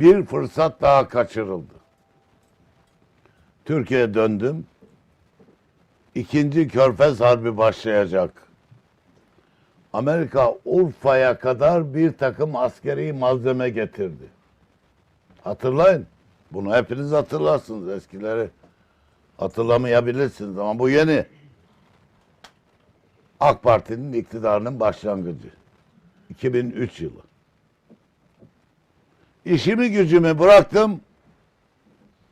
Bir fırsat daha kaçırıldı. Türkiye'ye döndüm. İkinci Körfez Harbi başlayacak. Amerika Urfa'ya kadar bir takım askeri malzeme getirdi. Hatırlayın. Bunu hepiniz hatırlarsınız eskileri. Hatırlamayabilirsiniz ama bu yeni. AK Parti'nin iktidarının başlangıcı. 2003 yılı. İşimi gücümü bıraktım.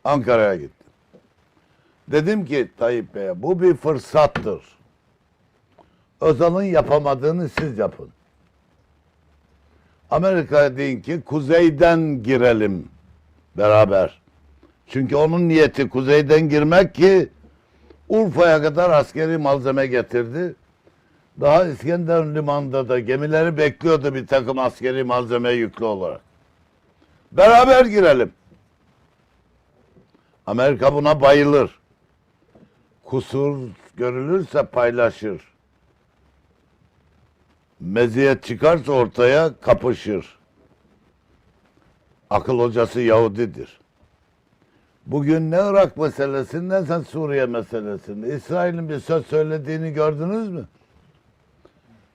Ankara'ya gittim. Dedim ki Tayyip Bey'e bu bir fırsattır. Özal'ın yapamadığını siz yapın. Amerika'ya deyin ki kuzeyden girelim beraber. Çünkü onun niyeti kuzeyden girmek ki Urfa'ya kadar askeri malzeme getirdi. Daha İskenderun limanında da gemileri bekliyordu bir takım askeri malzeme yüklü olarak. Beraber girelim. Amerika buna bayılır. Kusur görülürse paylaşır. Meziyet çıkarsa ortaya kapışır. Akıl hocası Yahudidir. Bugün ne Irak meselesinde ne sen Suriye meselesinde. İsrail'in bir söz söylediğini gördünüz mü?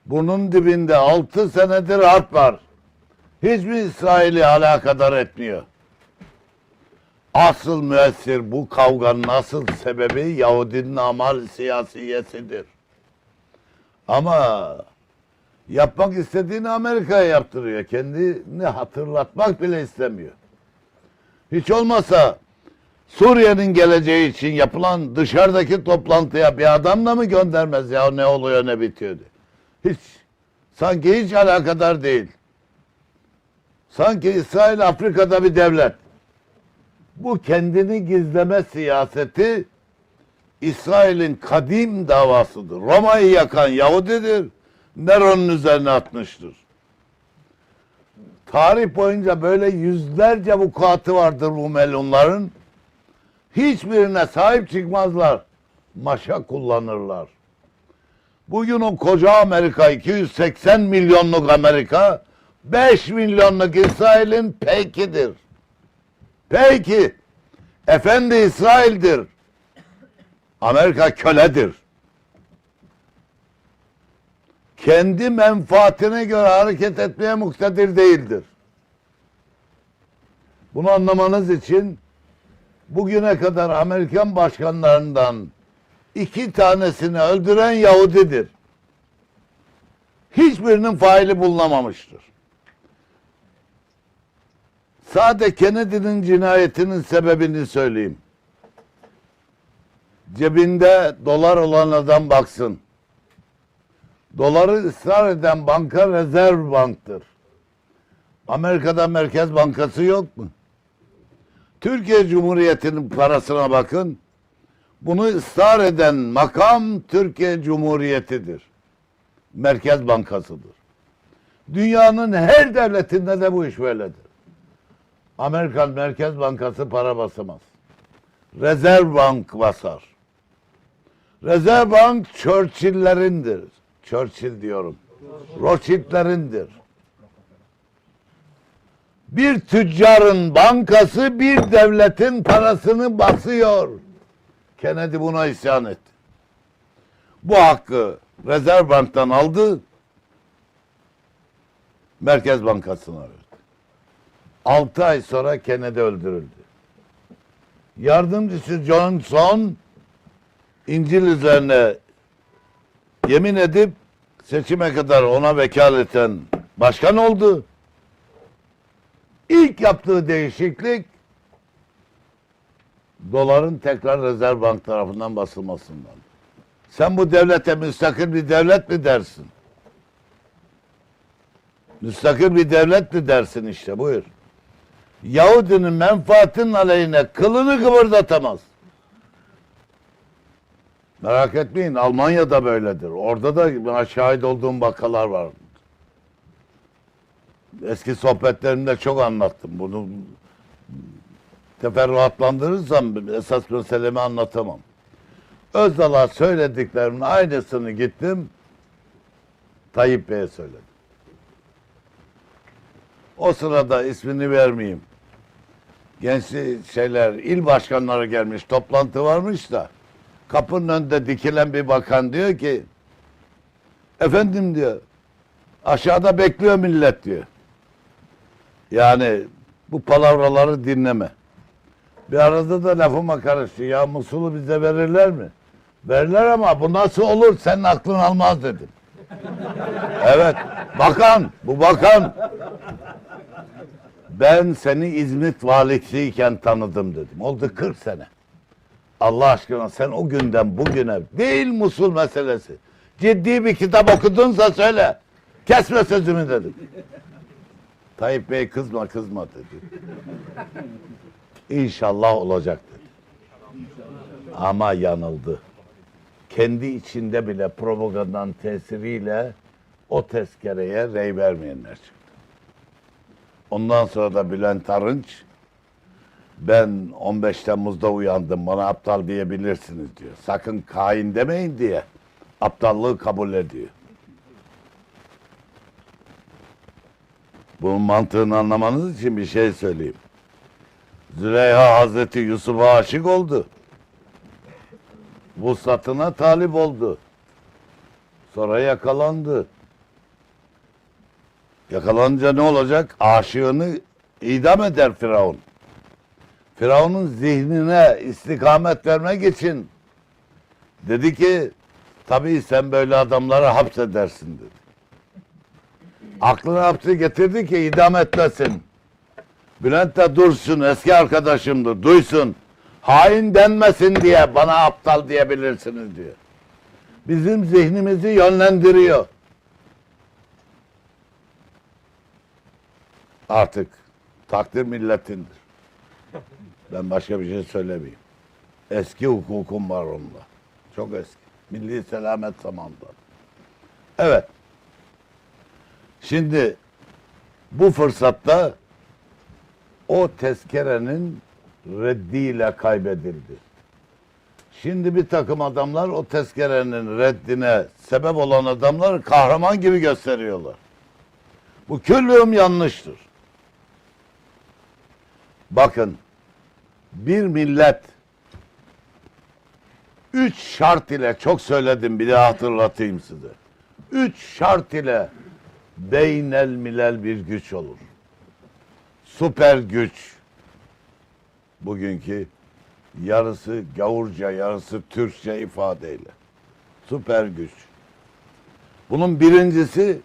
Bunun dibinde altı senedir harp var. Hiçbir İsrail'i alakadar etmiyor. Asıl müessir bu kavganın asıl sebebi Yahudinin amal siyasiyesidir. Ama yapmak istediğini Amerika'ya yaptırıyor. Kendini hatırlatmak bile istemiyor. Hiç olmazsa Suriye'nin geleceği için yapılan dışarıdaki toplantıya bir adamla mı göndermez ya ne oluyor ne bitiyor diye. Hiç. Sanki hiç alakadar değil. Sanki İsrail Afrika'da bir devlet. Bu kendini gizleme siyaseti İsrail'in kadim davasıdır. Roma'yı yakan Yahudidir. Neron'un üzerine atmıştır. Tarih boyunca böyle yüzlerce vukuatı vardır bu melunların. Hiçbirine sahip çıkmazlar. Maşa kullanırlar. Bugün o koca Amerika 280 milyonluk Amerika 5 milyonluk İsrail'in peykidir. Peki efendi İsrail'dir. Amerika köledir. Kendi menfaatine göre hareket etmeye muktedir değildir. Bunu anlamanız için bugüne kadar Amerikan başkanlarından iki tanesini öldüren Yahudidir. Hiçbirinin faili bulunamamıştır. Sade Kennedy'nin cinayetinin sebebini söyleyeyim. Cebinde dolar olan adam baksın. Doları ısrar eden banka rezerv banktır. Amerika'da Merkez Bankası yok mu? Türkiye Cumhuriyeti'nin parasına bakın. Bunu ısrar eden makam Türkiye Cumhuriyeti'dir. Merkez Bankası'dır. Dünyanın her devletinde de bu iş böyledir. Amerikan Merkez Bankası para basamaz. Rezerv Bank basar. Rezerv Bank Churchill'lerindir. Churchill diyorum. Rothschild'lerindir. Bir tüccarın bankası bir devletin parasını basıyor. Kennedy buna isyan etti. Bu hakkı Rezerv Bank'tan aldı. Merkez Bankası'na verdi. 6 ay sonra Kennedy öldürüldü. Yardımcısı Johnson İncil üzerine yemin edip seçime kadar ona vekaleten başkan oldu. İlk yaptığı değişiklik doların tekrar Rezerv Bank tarafından basılmasından. Sen bu devlete müstakil bir devlet mi dersin? Müstakil bir devlet mi dersin işte buyur. Yahudinin menfaatinin aleyhine kılını kıvırdatamaz. Merak etmeyin Almanya'da böyledir. Orada da bana şahit olduğum vakalar var. Eski sohbetlerimde çok anlattım. Bunu teferruatlandırırsam esas meselemi anlatamam. Özdal'a söylediklerimin aynısını gittim Tayyip Bey'e söyledim. O sırada ismini vermeyeyim. Genç şeyler, il başkanları gelmiş, toplantı varmış da kapının önünde dikilen bir bakan diyor ki efendim diyor aşağıda bekliyor millet diyor. Yani bu palavraları dinleme. Bir arada da lafıma karıştı. Ya Musul'u bize verirler mi? Verirler ama bu nasıl olur senin aklın almaz dedim. evet bakan bu bakan. Ben seni İzmit valisiyken tanıdım dedim. Oldu 40 sene. Allah aşkına sen o günden bugüne değil Musul meselesi. Ciddi bir kitap okudunsa söyle. Kesme sözümü dedim. Tayyip Bey kızma kızma dedi. İnşallah olacak dedi. Ama yanıldı. Kendi içinde bile propagandanın tesiriyle o tezkereye rey vermeyenler çıktı. Ondan sonra da Bülent Arınç ben 15 Temmuz'da uyandım bana aptal diyebilirsiniz diyor. Sakın kain demeyin diye aptallığı kabul ediyor. Bunun mantığını anlamanız için bir şey söyleyeyim. Züleyha Hazreti Yusuf'a aşık oldu. Vuslatına talip oldu. Sonra yakalandı. Yakalanınca ne olacak? Aşığını idam eder Firavun. Firavun'un zihnine istikamet vermek için dedi ki tabii sen böyle adamları hapsedersin dedi. Aklına hapsi getirdi ki idam etmesin. Bülent de dursun eski arkadaşımdır duysun. Hain denmesin diye bana aptal diyebilirsiniz diyor. Bizim zihnimizi yönlendiriyor. Artık takdir milletindir. Ben başka bir şey söylemeyeyim. Eski hukukum var onda. Çok eski. Milli selamet zamanında. Evet. Şimdi bu fırsatta o tezkerenin reddiyle kaybedildi. Şimdi bir takım adamlar o tezkerenin reddine sebep olan adamları kahraman gibi gösteriyorlar. Bu küllüm yanlıştır. Bakın bir millet üç şart ile çok söyledim bir daha hatırlatayım size. Üç şart ile beynel milel bir güç olur. Süper güç. Bugünkü yarısı gavurca, yarısı Türkçe ifadeyle. Süper güç. Bunun birincisi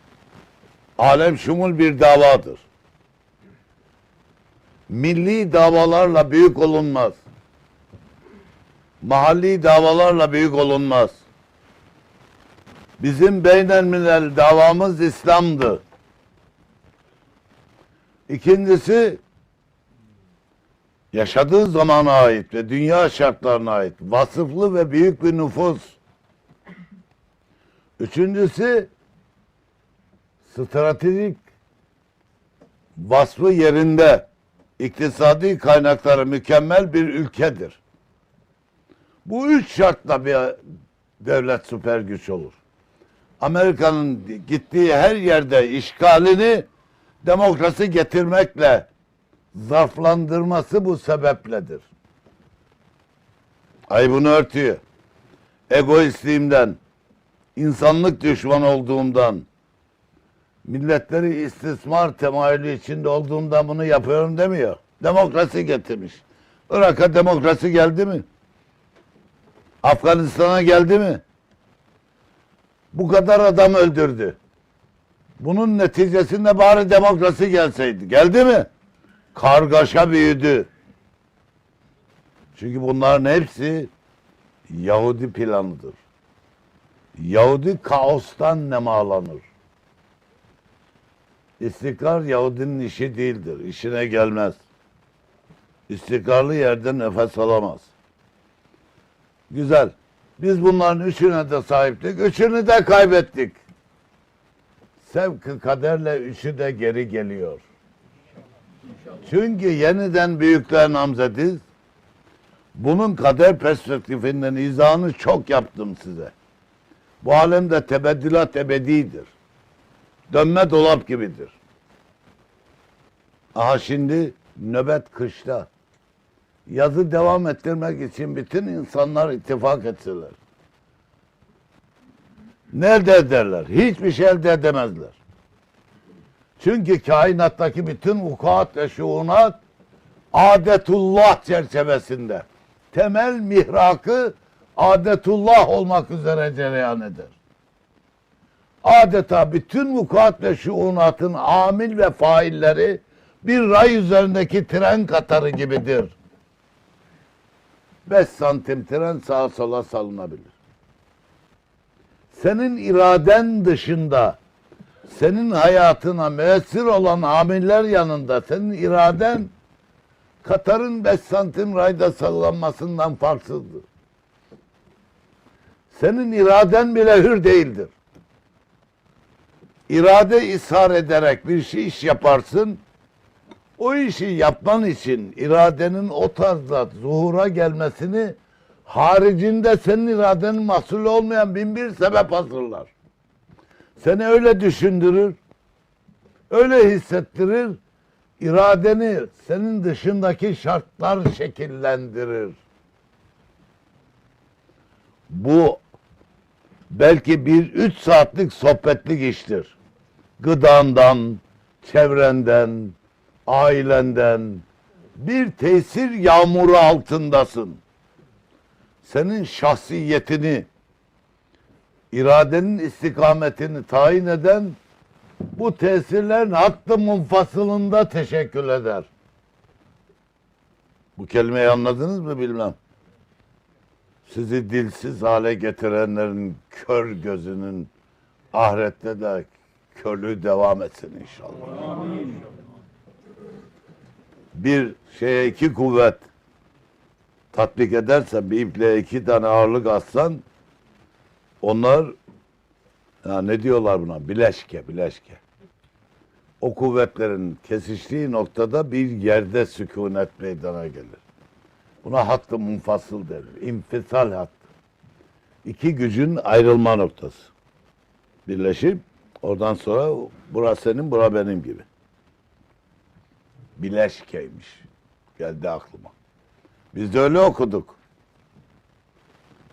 alem şumul bir davadır. Milli davalarla büyük olunmaz. Mahalli davalarla büyük olunmaz. Bizim beynelminel davamız İslam'dı. İkincisi yaşadığı zamana ait ve dünya şartlarına ait vasıflı ve büyük bir nüfus. Üçüncüsü stratejik vasfı yerinde iktisadi kaynakları mükemmel bir ülkedir. Bu üç şartla bir devlet süper güç olur. Amerika'nın gittiği her yerde işgalini demokrasi getirmekle zarflandırması bu sebepledir. Ay bunu örtüyor. Egoistliğimden, insanlık düşmanı olduğumdan, milletleri istismar temayülü içinde olduğumdan bunu yapıyorum demiyor. Demokrasi getirmiş. Irak'a demokrasi geldi mi? Afganistan'a geldi mi? Bu kadar adam öldürdü. Bunun neticesinde bari demokrasi gelseydi. Geldi mi? Kargaşa büyüdü. Çünkü bunların hepsi Yahudi planıdır. Yahudi kaostan nemalanır. İstikrar Yahudinin işi değildir. İşine gelmez. İstikrarlı yerde nefes alamaz. Güzel. Biz bunların üçüne de sahiptik. Üçünü de kaybettik. Sevk kaderle üçü de geri geliyor. Çünkü yeniden büyükler namzediz. Bunun kader perspektifinden izahını çok yaptım size. Bu alemde tebeddilat ebedidir. Dönme dolap gibidir. Aha şimdi nöbet kışta. yazı devam ettirmek için bütün insanlar ittifak etseler. Ne elde ederler? Hiçbir şey elde edemezler. Çünkü kainattaki bütün vukuat ve şuunat adetullah çerçevesinde temel mihrakı adetullah olmak üzere cereyan eder. Adeta bütün vukuat ve şuunatın amil ve failleri bir ray üzerindeki tren katarı gibidir. 5 santim tren sağa sola salınabilir. Senin iraden dışında senin hayatına müessir olan amiller yanında senin iraden Katar'ın 5 santim rayda sallanmasından farksızdır. Senin iraden bile hür değildir. İrade ishar ederek bir şey iş yaparsın. O işi yapman için iradenin o tarzda zuhura gelmesini haricinde senin iradenin mahsulü olmayan bin bir sebep hazırlar. Seni öyle düşündürür, öyle hissettirir, iradeni senin dışındaki şartlar şekillendirir. Bu belki bir üç saatlik sohbetlik iştir. Gıdandan, çevrenden, ailenden bir tesir yağmuru altındasın. Senin şahsiyetini, iradenin istikametini tayin eden bu tesirlerin hattı munfasılında teşekkül eder. Bu kelimeyi anladınız mı bilmem. Sizi dilsiz hale getirenlerin kör gözünün ahirette de körlüğü devam etsin inşallah. Bir şeye iki kuvvet tatbik edersen bir ipliğe iki tane ağırlık atsan onlar ya ne diyorlar buna? Bileşke, bileşke. O kuvvetlerin kesiştiği noktada bir yerde sükunet meydana gelir. Buna hattı munfasıl denir. İnfisal hattı. İki gücün ayrılma noktası. Birleşip oradan sonra bura senin, bura benim gibi. Bileşkeymiş. Geldi aklıma. Biz de öyle okuduk.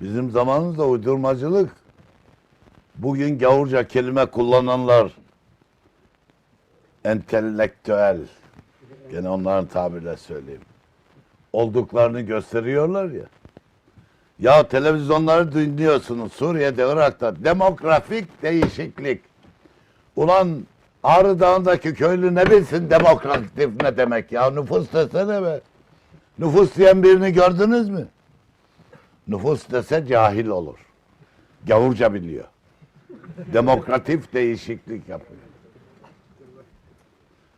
Bizim zamanımızda uydurmacılık bugün gavurca kelime kullananlar entelektüel gene onların tabirle söyleyeyim olduklarını gösteriyorlar ya. Ya televizyonları dinliyorsunuz Suriye'de, Irak'ta demografik değişiklik. Ulan Ağrı Dağı'ndaki köylü ne bilsin demokratif ne demek ya nüfus desene be. Nüfus diyen birini gördünüz mü? Nüfus dese cahil olur. Gavurca biliyor. Demokratif değişiklik yapıyor.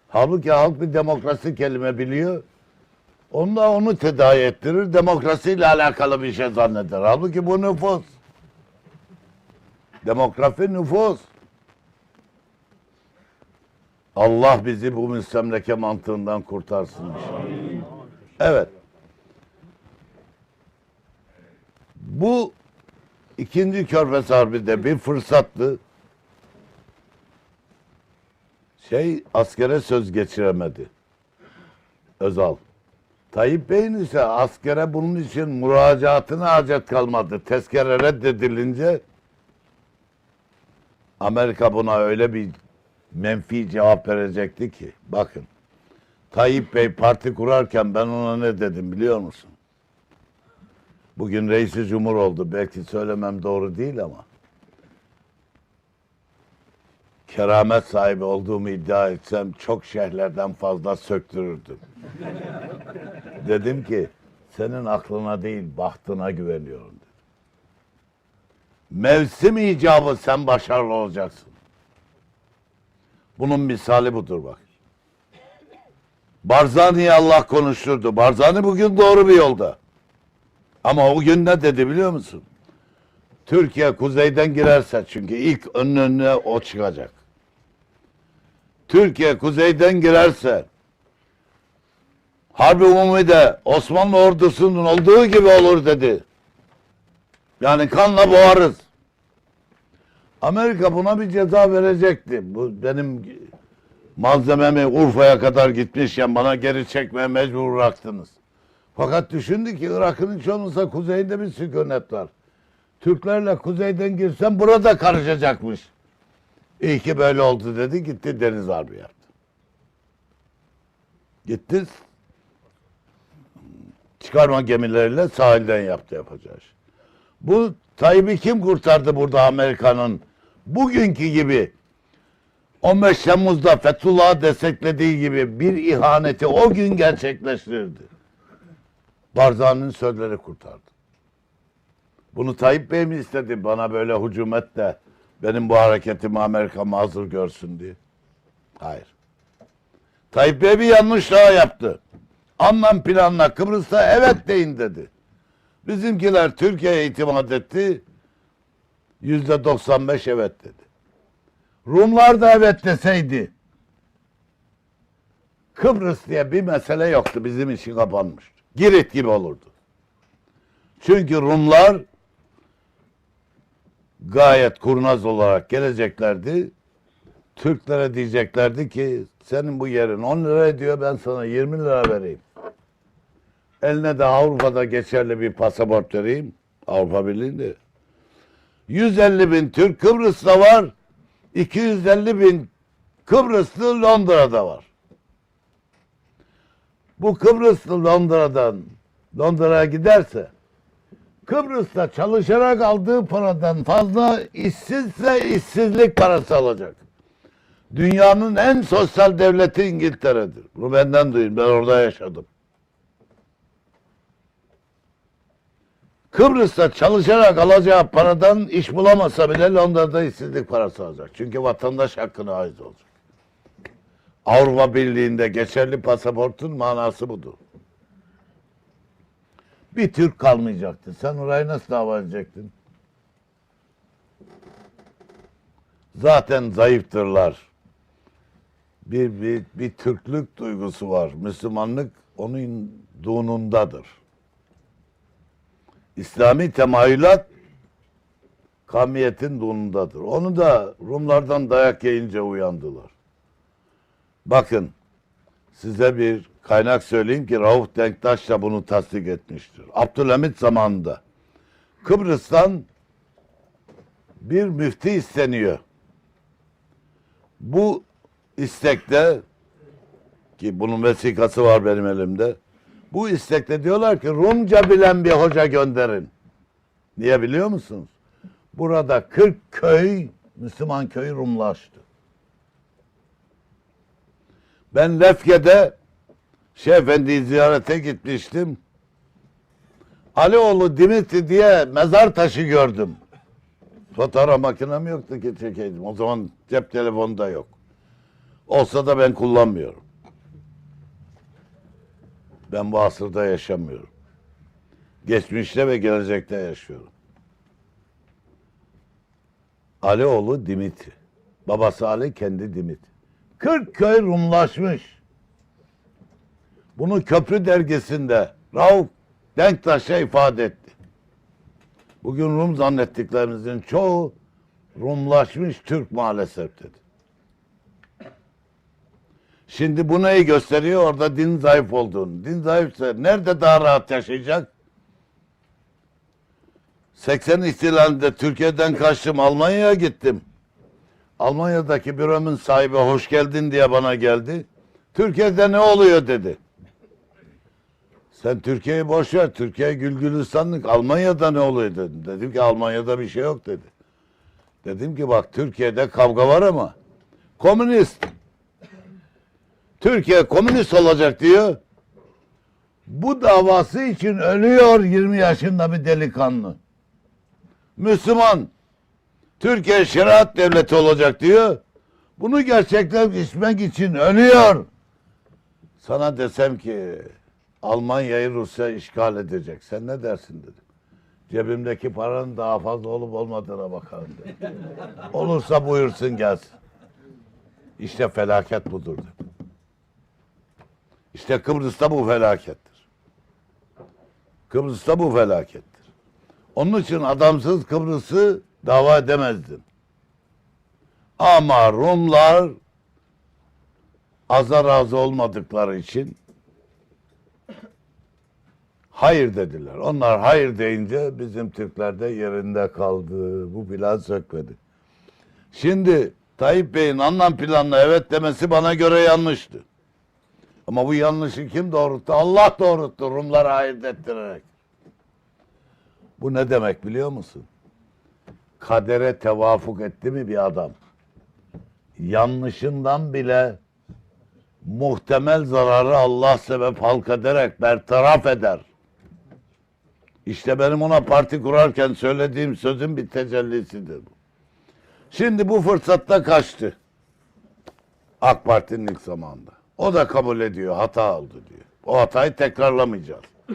Halbuki halk bir demokrasi kelime biliyor. Onda onu tedavi ettirir. Demokrasiyle alakalı bir şey zanneder. Halbuki bu nüfus. Demografi nüfus. Allah bizi bu müstemleke mantığından kurtarsın. Evet. Bu ikinci Körfez Harbi'de bir fırsattı. Şey askere söz geçiremedi. Özal. Tayyip Bey'in ise askere bunun için müracaatına hacet kalmadı. Tezkere reddedilince Amerika buna öyle bir menfi cevap verecekti ki. Bakın Tayyip Bey parti kurarken ben ona ne dedim biliyor musun? Bugün reisi cumhur oldu. Belki söylemem doğru değil ama. Keramet sahibi olduğumu iddia etsem çok şeyhlerden fazla söktürürdüm. Dedim ki senin aklına değil bahtına güveniyorum dedim. Mevsim icabı sen başarılı olacaksın. Bunun misali budur bak. Barzani'yi Allah konuşturdu. Barzani bugün doğru bir yolda. Ama o gün ne dedi biliyor musun? Türkiye kuzeyden girerse çünkü ilk önün önüne o çıkacak. Türkiye kuzeyden girerse Harbi Umumi'de Osmanlı ordusunun olduğu gibi olur dedi. Yani kanla boğarız. Amerika buna bir ceza verecekti. Bu benim malzememi Urfa'ya kadar gitmişken bana geri çekmeye mecbur bıraktınız. Fakat düşündü ki Irak'ın hiç olmazsa kuzeyinde bir sükunet var. Türklerle kuzeyden girsem burada karışacakmış. İyi ki böyle oldu dedi gitti deniz harbi yaptı. Gitti çıkarma gemileriyle sahilden yaptı yapacağı iş. Bu Tayyip'i kim kurtardı burada Amerika'nın bugünkü gibi 15 Temmuz'da Fethullah'ı desteklediği gibi bir ihaneti o gün gerçekleştirdi. Barzani'nin sözleri kurtardı. Bunu Tayyip Bey mi istedi bana böyle hücum et de benim bu hareketimi Amerika mazur görsün diye? Hayır. Tayyip Bey bir yanlış daha yaptı. Anlam planla Kıbrıs'ta evet deyin dedi. Bizimkiler Türkiye'ye itimat etti. Yüzde 95 evet dedi. Rumlar da evet deseydi Kıbrıs diye bir mesele yoktu. Bizim için kapanmıştı. Girit gibi olurdu. Çünkü Rumlar gayet kurnaz olarak geleceklerdi. Türklere diyeceklerdi ki senin bu yerin 10 lira ediyor ben sana 20 lira vereyim. Eline de Avrupa'da geçerli bir pasaport vereyim. Avrupa Birliği'nde. 150 bin Türk Kıbrıs'ta var. 250 bin Kıbrıslı Londra'da var. Bu Kıbrıslı Londra'dan Londra'ya giderse Kıbrıs'ta çalışarak aldığı paradan fazla işsizse işsizlik parası alacak. Dünyanın en sosyal devleti İngiltere'dir. Bunu benden duyun. Ben orada yaşadım. Kıbrıs'ta çalışarak alacağı paradan iş bulamasa bile Londra'da işsizlik parası alacak. Çünkü vatandaş hakkına ait olacak. Avrupa Birliği'nde geçerli pasaportun manası budur. Bir Türk kalmayacaktı. Sen orayı nasıl dava edecektin? Zaten zayıftırlar. Bir, bir, bir Türklük duygusu var. Müslümanlık onunduğunundadır. İslami temayülat kamiyetin donundadır. Onu da Rumlardan dayak yiyince uyandılar. Bakın size bir kaynak söyleyeyim ki Rauf Denktaş da bunu tasdik etmiştir. Abdülhamit zamanında Kıbrıs'tan bir müfti isteniyor. Bu istekte ki bunun vesikası var benim elimde. Bu istekte diyorlar ki Rumca bilen bir hoca gönderin. Niye biliyor musunuz? Burada 40 köy, Müslüman köyü Rumlaştı. Ben Lefke'de Şeyh Efendi'yi ziyarete gitmiştim. Alioğlu Dimitri diye mezar taşı gördüm. Fotoğraf makinem yoktu ki çekeydim. O zaman cep telefonu da yok. Olsa da ben kullanmıyorum. Ben bu asırda yaşamıyorum. Geçmişte ve gelecekte yaşıyorum. Alioğlu Dimitri. Babası Ali kendi Dimitri. 40 köy Rumlaşmış. Bunu Köprü dergisinde Rauf Denktaş'a ifade etti. Bugün Rum zannettiklerimizin çoğu Rumlaşmış Türk maalesef dedi. Şimdi bu neyi gösteriyor? Orada din zayıf olduğunu. Din zayıfsa nerede daha rahat yaşayacak? 80 ihtilalinde Türkiye'den kaçtım Almanya'ya gittim. Almanya'daki büromun sahibi hoş geldin diye bana geldi. Türkiye'de ne oluyor dedi. Sen Türkiye'yi boş ver. Türkiye gül gülistanlık. Almanya'da ne oluyor dedim. Dedim ki Almanya'da bir şey yok dedi. Dedim ki bak Türkiye'de kavga var ama komünist. Türkiye komünist olacak diyor. Bu davası için ölüyor 20 yaşında bir delikanlı. Müslüman. Türkiye şeriat devleti olacak diyor. Bunu gerçekleştirmek için ölüyor. Sana desem ki Almanya'yı Rusya işgal edecek. Sen ne dersin dedim. Cebimdeki paranın daha fazla olup olmadığına bakarım dedim. Olursa buyursun gelsin. İşte felaket budur dedim. İşte Kıbrıs'ta bu felakettir. Kıbrıs'ta bu felakettir. Onun için adamsız Kıbrıs'ı dava edemezdin. Ama Rumlar aza razı olmadıkları için Hayır dediler. Onlar hayır deyince bizim Türkler de yerinde kaldı. Bu plan sökmedi. Şimdi Tayyip Bey'in anlam planına evet demesi bana göre yanlıştı. Ama bu yanlışı kim doğrulttu? Allah doğrulttu Rumlara hayır ettirerek. Bu ne demek biliyor musun? Kadere tevafuk etti mi bir adam? Yanlışından bile muhtemel zararı Allah sebep halk ederek bertaraf eder. İşte benim ona parti kurarken söylediğim sözün bir tecellisidir bu. Şimdi bu fırsatta kaçtı. AK Parti'nin ilk zamanında. O da kabul ediyor hata oldu diyor. O hatayı tekrarlamayacağız.